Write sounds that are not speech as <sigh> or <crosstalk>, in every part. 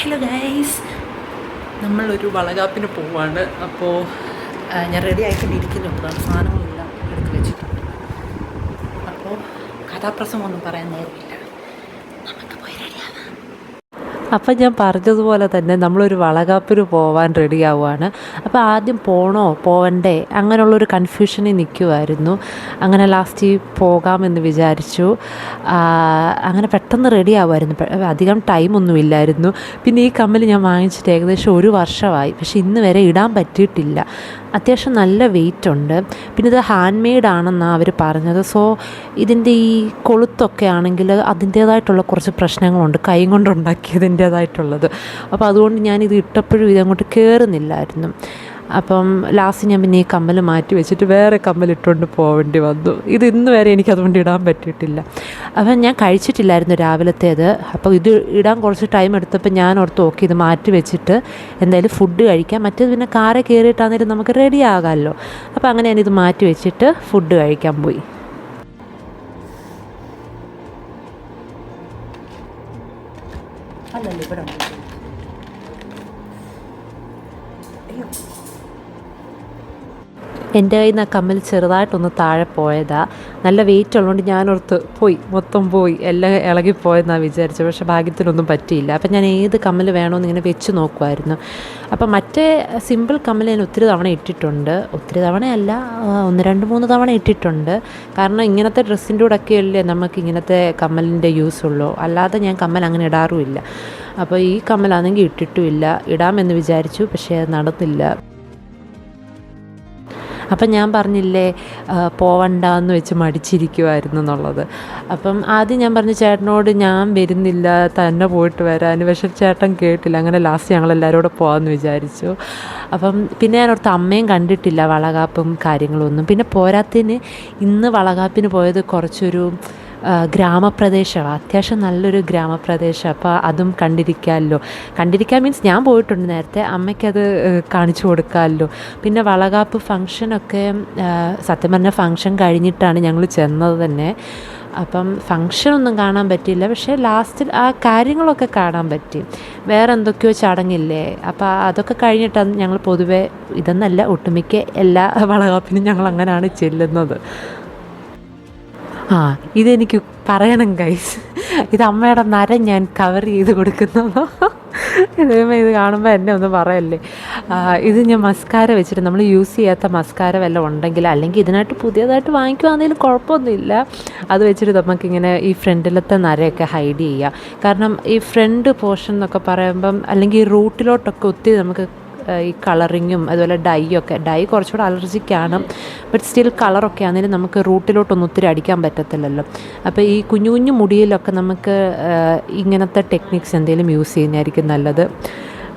Hello guys നമ്മളൊരു വളകാപ്പിന് പോവാണ്. അപ്പോൾ ഞാൻ റെഡി ആയിക്കൊണ്ടിരിക്കുന്നുണ്ട് സാധനങ്ങളെല്ലാം എടുത്ത് വെച്ചിട്ടുണ്ട്. അപ്പോൾ കഥാപ്രസംഗം ഒന്നും പറയാൻ നേരമില്ല നമുക്ക് പോയി റെഡിയാവാം അപ്പം ഞാൻ പറഞ്ഞതുപോലെ തന്നെ നമ്മളൊരു വളകാപ്പിന് പോവാൻ റെഡിയാവുകയാണ് അപ്പോൾ ആദ്യം പോണോ പോവണ്ടേ? അങ്ങനെയുള്ളൊരു കൺഫ്യൂഷനിൽ നിൽക്കുമായിരുന്നു അങ്ങനെ ലാസ്റ്റ് പോകാമെന്ന് വിചാരിച്ചു. അങ്ങനെ പെട്ടെന്ന് റെഡി ആവുമായിരുന്നു പെ- അധികം ടൈമൊന്നും ഇല്ലായിരുന്നു. പിന്നെ ഈ കമ്മൽ ഞാൻ വാങ്ങിച്ചിട്ട് ഏകദേശം ഒരു വർഷമായി. പക്ഷേ ഇന്ന് വരെ ഇടാൻ പറ്റിയിട്ടില്ല. അത്യാവശ്യം നല്ല വെയിറ്റ് ഉണ്ട്. പിന്നെ ഇത് ഹാൻഡ് മെയ്ഡ് ആണെന്നാണ് അവർ പറഞ്ഞത്. സോ ഇതിന്റെ ഈ കൊളുത്തൊക്കെ ആണെങ്കിൽ അതിന്റേതായിട്ടുള്ള കുറച്ച് പ്രശ്നങ്ങളുണ്ട്. കൈ കൊണ്ടുണ്ടാക്കിയതിന്റേതായിട്ടുള്ളത് അപ്പോൾ അതുകൊണ്ട് ഞാനിത് ഇട്ടപ്പോഴും ഇതങ്ങോട്ട് കയറുന്നില്ലായിരുന്നു അപ്പം ലാസ്റ്റ് ഞാൻ പിന്നെ ഈ കമ്മൽ മാറ്റി വെച്ചിട്ട് വേറെ കമ്മൽ ഇട്ടുകൊണ്ട് പോവേണ്ടി വന്നു. ഇത് ഇന്ന് വരെ എനിക്ക് അതുകൊണ്ട് ഇടാൻ പറ്റിയിട്ടില്ല. അപ്പം ഞാൻ കഴിച്ചിട്ടില്ലായിരുന്നു രാവിലത്തേത്. അപ്പോൾ ഇത് ഇടാൻ കുറച്ച് ടൈം എടുത്തപ്പോൾ ഞാൻ ഓർത്ത് ഓക്കെ ഇത് മാറ്റി വെച്ചിട്ട് എന്തായാലും ഫുഡ് കഴിക്കാം. മറ്റേത് പിന്നെ കാറെ കയറിയിട്ടാണെങ്കിലും നമുക്ക് റെഡി ആകാമല്ലോ അപ്പോൾ അങ്ങനെ ഞാനിത് മാറ്റി വെച്ചിട്ട് ഫുഡ് കഴിക്കാൻ പോയി. അല്ലല്ല എന്റെ കയ്യിൽ നിന്ന് ആ കമ്മൽ ചെറുതായിട്ടൊന്ന് താഴെ പോയതാ. നല്ല വെയിറ്റ് ഉള്ളതുകൊണ്ട് ഞാനോർത്ത് പോയി മൊത്തം പോയി എല്ലാം ഇളകിപ്പോയെന്നാണ് വിചാരിച്ചത്. പക്ഷേ ഭാഗ്യത്തിനൊന്നും പറ്റിയില്ല. അപ്പം ഞാൻ ഏത് കമ്മൽ വേണമെന്ന് ഇങ്ങനെ വെച്ച് നോക്കുമായിരുന്നു അപ്പം മറ്റേ സിമ്പിൾ കമ്മൽ ഞാൻ ഒത്തിരി തവണ ഇട്ടിട്ടുണ്ട്. ഒത്തിരി തവണയല്ല ഒന്ന് രണ്ട് മൂന്ന് തവണ ഇട്ടിട്ടുണ്ട്. കാരണം ഇങ്ങനത്തെ ഡ്രസ്സിന്റെ കൂടെ ഒക്കെ അല്ലേ നമുക്ക് ഇങ്ങനത്തെ കമ്മലിന്റെ യൂസ് ഉള്ളൂ. അല്ലാതെ ഞാൻ കമ്മൽ അങ്ങനെ ഇടാറുമില്ല. അപ്പോൾ ഈ കമ്മലാണെങ്കിൽ ഇട്ടിട്ടുമില്ല. ഇടാമെന്ന് വിചാരിച്ചു പക്ഷേ അത് നടന്നില്ല. അപ്പം ഞാൻ പറഞ്ഞില്ലേ പോവണ്ട എന്ന് വെച്ച് മടിച്ചിരിക്കുമായിരുന്നു എന്നുള്ളത്. അപ്പം ആദ്യം ഞാൻ പറഞ്ഞു ചേട്ടനോട് ഞാൻ വരുന്നില്ല തന്നെ പോയിട്ട് വരാൻ പക്ഷെ ചേട്ടൻ കേട്ടില്ല അങ്ങനെ ലാസ്റ്റ് ഞങ്ങളെല്ലാവരും കൂടെ പോകാമെന്ന് വിചാരിച്ചു. അപ്പം പിന്നെ ഞാൻ ഓർത്ത് അമ്മയും കണ്ടിട്ടില്ല വളകാപ്പും കാര്യങ്ങളൊന്നും. പിന്നെ പോരാത്തിന് ഇന്ന് വളകാപ്പിന് പോയത് കുറച്ചൊരു ഗ്രാമപ്രദേശമാണ് അത്യാവശ്യം നല്ലൊരു ഗ്രാമപ്രദേശം. അപ്പോൾ അതും കണ്ടിരിക്കാമല്ലോ കണ്ടിരിക്കാൻ മീൻസ് ഞാൻ പോയിട്ടുണ്ട് നേരത്തെ. അമ്മയ്ക്കത് കാണിച്ചു കൊടുക്കാമല്ലോ പിന്നെ വളകാപ്പ് ഫങ്ഷനൊക്കെ സത്യം പറഞ്ഞ ഫങ്ഷൻ കഴിഞ്ഞിട്ടാണ് ഞങ്ങൾ ചെന്നത് തന്നെ. അപ്പം ഫങ്ഷനൊന്നും കാണാൻ പറ്റിയില്ല. പക്ഷേ ലാസ്റ്റിൽ ആ കാര്യങ്ങളൊക്കെ കാണാൻ പറ്റി. വേറെ എന്തൊക്കെയോ ചടങ്ങില്ലേ. അപ്പോൾ അതൊക്കെ കഴിഞ്ഞിട്ടാണ് ഞങ്ങൾ പൊതുവേ ഇതെന്നല്ല ഒട്ടുമിക്ക എല്ലാ <laughs> വളകാപ്പിനും ഞങ്ങൾ അങ്ങനെയാണ് ചെല്ലുന്നത്. ആ ഇതെനിക്ക് പറയണം ഗൈസ് ഇത് അമ്മയുടെ നര ഞാൻ കവർ ചെയ്ത് കൊടുക്കുന്നതോ ദൈവമേ ഇത് കാണുമ്പോൾ എന്നെ ഒന്ന് പറയല്ലേ? ഇത് ഞാൻ മസ്കാര വെച്ചിട്ട് നമ്മൾ യൂസ് ചെയ്യാത്ത മസ്കാര വല്ലതും ഉണ്ടെങ്കിൽ അല്ലെങ്കിൽ ഇതിനായിട്ട് പുതിയതായിട്ട് വാങ്ങിക്കുവാണെങ്കിലും കുഴപ്പമൊന്നുമില്ല. അത് വെച്ചിട്ട് നമുക്കിങ്ങനെ ഈ ഫ്രണ്ടിലത്തെ നരയൊക്കെ ഹൈഡ് ചെയ്യാം. കാരണം ഈ ഫ്രണ്ട് പോർഷൻ എന്നൊക്കെ പറയുമ്പം അല്ലെങ്കിൽ ഈ റൂട്ടിലോട്ടൊക്കെ ഒത്തിരി നമുക്ക് ഈ കളറിങ്ങും അതുപോലെ ഡൈയൊക്കെ. ഡൈ കുറച്ചുകൂടെ അലർജിക്കാണ്. ബട്ട് സ്റ്റിൽ കളറൊക്കെ ആണെങ്കിലും നമുക്ക് റൂട്ടിലോട്ടൊന്നും ഒത്തിരി അടിക്കാൻ പറ്റത്തില്ലല്ലോ. അപ്പോൾ ഈ കുഞ്ഞു കുഞ്ഞു മുടിയിലൊക്കെ നമുക്ക് ഇങ്ങനത്തെ ടെക്നിക്സ് എന്തെങ്കിലും യൂസ് ചെയ്യുന്നതായിരിക്കും നല്ലത്.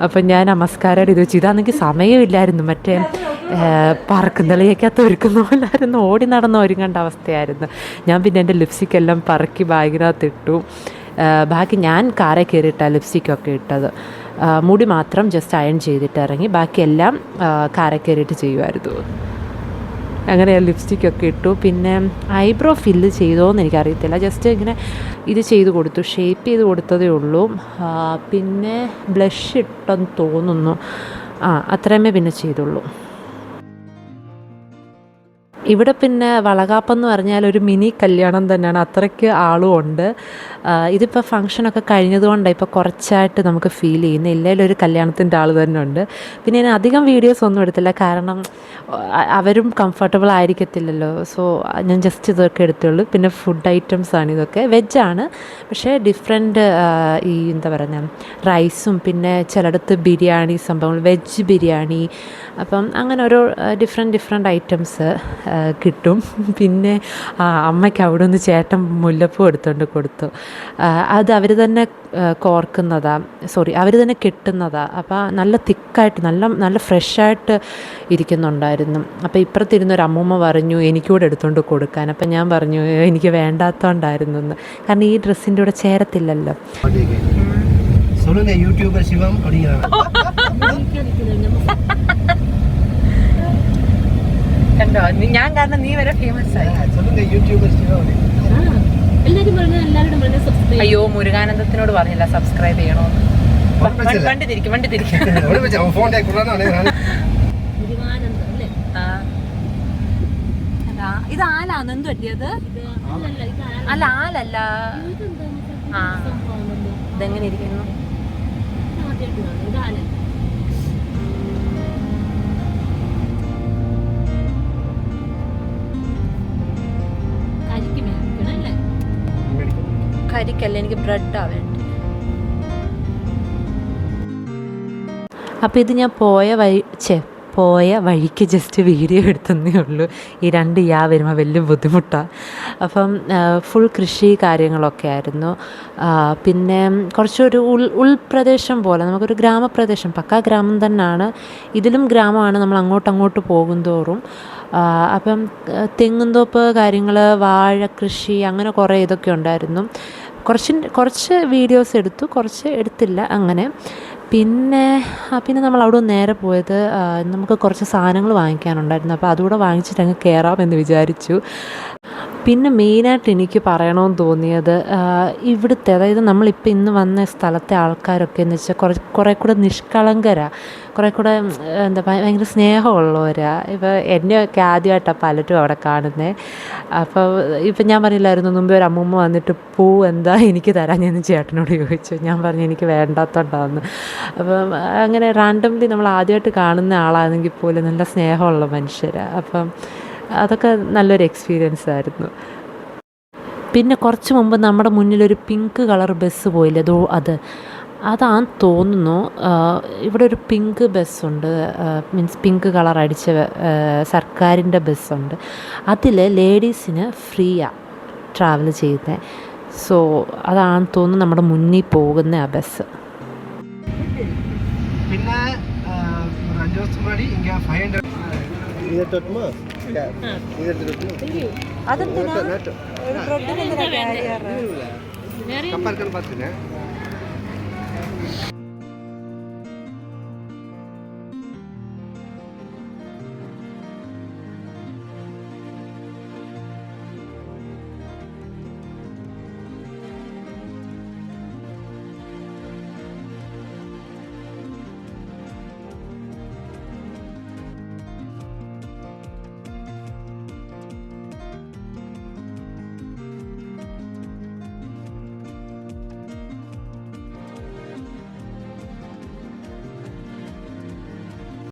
അപ്പം ഞാൻ നമസ്കാരം ഇത് വെച്ച് ഇതാണെങ്കിൽ സമയമില്ലായിരുന്നു. മറ്റേ ഏഹ് പറക്കുന്തളിയൊക്കകത്ത് ഒരുക്കുന്ന പോലായിരുന്നു. ഓടി നടന്ന് ഒരുങ്ങേണ്ട അവസ്ഥയായിരുന്നു. ഞാൻ പിന്നെ എന്റെ ലിപ്സ്റ്റിക്കെല്ലാം പറക്കി ബാഗിനകത്ത് ഇട്ടു ബാക്കി ഞാൻ കാറെ കയറിയിട്ടാണ് ലിപ്സ്റ്റിക്കൊക്കെ ഇട്ടത്. മുടി മാത്രം ജസ്റ്റ് അയൺ ചെയ്തിട്ട് ഇറങ്ങി ബാക്കിയെല്ലാം കാറെ കയറിയിട്ട് ചെയ്യുമായിരുന്നു അങ്ങനെ ലിപ്സ്റ്റിക്കൊക്കെ ഇട്ടു. പിന്നെ ഐബ്രോ ഫില്ല് ചെയ്തോന്ന് എനിക്കറിയത്തില്ല. ജസ്റ്റ് ഇങ്ങനെ ഇത് ചെയ്ത് കൊടുത്തു. ഷേപ്പ് ചെയ്ത് കൊടുത്തതേ ഉള്ളൂ. പിന്നെ ബ്ലഷ് ഇട്ടെന്ന് തോന്നുന്നു. ആ അത്രയുമേ പിന്നെ ചെയ്തുള്ളൂ. ഇവിടെ പിന്നെ വളകാപ്പെന്ന് പറഞ്ഞാൽ ഒരു മിനി കല്യാണം തന്നെയാണ്. അത്രയ്ക്ക് ആളും ഉണ്ട്. ഇതിപ്പോൾ ഫങ്ഷനൊക്കെ കഴിഞ്ഞതുകൊണ്ടാണ് ഇപ്പോൾ കുറച്ചായിട്ട് നമുക്ക് ഫീൽ ചെയ്യുന്നു ഇല്ലെങ്കിൽ ഒരു കല്യാണത്തിന്റെ ആൾ തന്നെ ഉണ്ട്. പിന്നെ ഞാൻ അധികം വീഡിയോസ് ഒന്നും എടുത്തില്ല. കാരണം അവരും കംഫർട്ടബിൾ ആയിരിക്കത്തില്ലല്ലോ. സോ ഞാൻ ജസ്റ്റ് ഇതൊക്കെ എടുത്തുള്ളൂ. പിന്നെ ഫുഡ് ഐറ്റംസ് ആണ് ഇതൊക്കെ. വെജാണ് പക്ഷേ ഡിഫറെന്റ് ഈ എന്താ പറയുക റൈസും പിന്നെ ചിലയിടത്ത് ബിരിയാണി സംഭവങ്ങൾ. വെജ് ബിരിയാണി അപ്പം അങ്ങനെ ഓരോ ഡിഫറെന്റ് ഡിഫറെന്റ് ഐറ്റംസ് കിട്ടും. <laughs> പിന്നെ അമ്മയ്ക്ക് അവിടെ നിന്ന് ചേട്ടൻ മുല്ലപ്പൂ എടുത്തുകൊണ്ട് കൊടുത്തു. അത് അവർ തന്നെ കോർക്കുന്നതാ. സോറി അവർ തന്നെ കിട്ടുന്നതാ. അപ്പോൾ നല്ല തിക്കായിട്ട് നല്ല നല്ല ഫ്രഷായിട്ട് ഇരിക്കുന്നുണ്ടായിരുന്നു. അപ്പോൾ ഇപ്പുറത്തിരുന്ന് ഒരു അമ്മൂമ്മ പറഞ്ഞു എനിക്കൂടെ എടുത്തുകൊണ്ട് കൊടുക്കാൻ. അപ്പം ഞാൻ പറഞ്ഞു എനിക്ക് വേണ്ടാത്തോണ്ടായിരുന്നു എന്ന് കാരണം ഈ ഡ്രസ്സിന്റെ കൂടെ ചേരത്തില്ലല്ലോ. യൂട്യൂബർ ശിവം <laughs> കണ്ടോ? ഞാൻ കാരണം നീ വരെ ഫേമസ് ആയി. അയ്യോ മുരുകാനന്ദത്തിനോട് പറഞ്ഞില്ല സബ്സ്ക്രൈബ് ചെയ്യണോ വണ്ടി തിരിക്കും വണ്ടി തിരിക്കും. <laughs> ഇത് ആലാന്ന് എന്ത് പറ്റിയത്? അല്ല ആലല്ല. ആ. ഇതെങ്ങനെ ഇരിക്കുന്നു? കരിക്കല്ല എനിക്ക് ബ്രെഡാ വേണ്ടത് അപ്പോൾ ഇത് ഞാൻ പോയ വഴി ചേ പോയ വഴിക്ക് ജസ്റ്റ് വീഡിയോ എടുത്തതേ ഉള്ളൂ. ഈ രണ്ട് യാ വരുമ്പോൾ വലിയ ബുദ്ധിമുട്ടാണ് അപ്പം ഫുൾ കൃഷി കാര്യങ്ങളൊക്കെ ആയിരുന്നു. പിന്നെ കുറച്ചൊരു ഉൾ ഉൾപ്രദേശം പോലെ നമുക്കൊരു ഗ്രാമപ്രദേശം പക്കാ ഗ്രാമം തന്നെയാണ് ഇതിലും ഗ്രാമമാണ് നമ്മൾ അങ്ങോട്ട് അങ്ങോട്ട് പോകും തോറും. അപ്പം തെങ്ങുംതോപ്പ് കാര്യങ്ങൾ വാഴ കൃഷി അങ്ങനെ കുറേ ഇതൊക്കെ ഉണ്ടായിരുന്നു. കുറച്ച് കുറച്ച് വീഡിയോസ് എടുത്തു കുറച്ച് എടുത്തില്ല അങ്ങനെ. പിന്നെ പിന്നെ നമ്മൾ അവിടെ നേരെ പോയത് നമുക്ക് കുറച്ച് സാധനങ്ങൾ വാങ്ങിക്കാനുണ്ടായിരുന്നു. അപ്പോൾ അതുകൂടെ വാങ്ങിച്ചിട്ട് അങ്ങ് കയറാമെന്ന് വിചാരിച്ചു. പിന്നെ മെയിനായിട്ട് എനിക്ക് പറയണമെന്ന് തോന്നിയത് ഇവിടുത്തെ അതായത് നമ്മളിപ്പോൾ ഇന്ന് വന്ന സ്ഥലത്തെ ആൾക്കാരൊക്കെ എന്ന് വെച്ചാൽ കുറേ കുറേ കൂടെ നിഷ്കളങ്കരാ. കുറേ കൂടെ എന്താ ഭയ- ഭയങ്കര സ്നേഹമുള്ളവരാ. ഇപ്പോൾ എന്നെയൊക്കെ ആദ്യമായിട്ടാണ് പലരും അവിടെ കാണുന്നത് അപ്പോൾ ഇപ്പം ഞാൻ പറഞ്ഞില്ലായിരുന്നു മുമ്പേ ഒരു അമ്മൂമ്മ വന്നിട്ട് പൂ എന്താ എനിക്ക് തരാൻ ഞാൻ ചേട്ടനോട് ചോദിച്ചു. ഞാൻ പറഞ്ഞു എനിക്ക് വേണ്ടാത്തോണ്ടാന്ന്. അപ്പം അങ്ങനെ റാൻഡംലി നമ്മൾ ആദ്യമായിട്ട് കാണുന്ന ആളാണെങ്കിൽ പോലും നല്ല സ്നേഹമുള്ള മനുഷ്യരാണ് അപ്പം അതൊക്കെ നല്ലൊരു എക്സ്പീരിയൻസ് ആയിരുന്നു. പിന്നെ കുറച്ച് മുമ്പ് നമ്മുടെ മുന്നിലൊരു പിങ്ക് കളർ ബസ് പോയില്ലേ? അതോ അത്. അതാന്ന് തോന്നുന്നു ഇവിടെ ഒരു പിങ്ക് ബസ്സുണ്ട് മീൻസ് പിങ്ക് കളർ അടിച്ച സർക്കാരിന്റെ ബസ്സുണ്ട് അതിൽ ലേഡീസിന് ഫ്രീയാണ് ട്രാവൽ ചെയ്യുന്നത് സോ അതാണ് തോന്നുന്നു നമ്മുടെ മുന്നിൽ പോകുന്ന ആ ബസ് പിന്നെ ആ,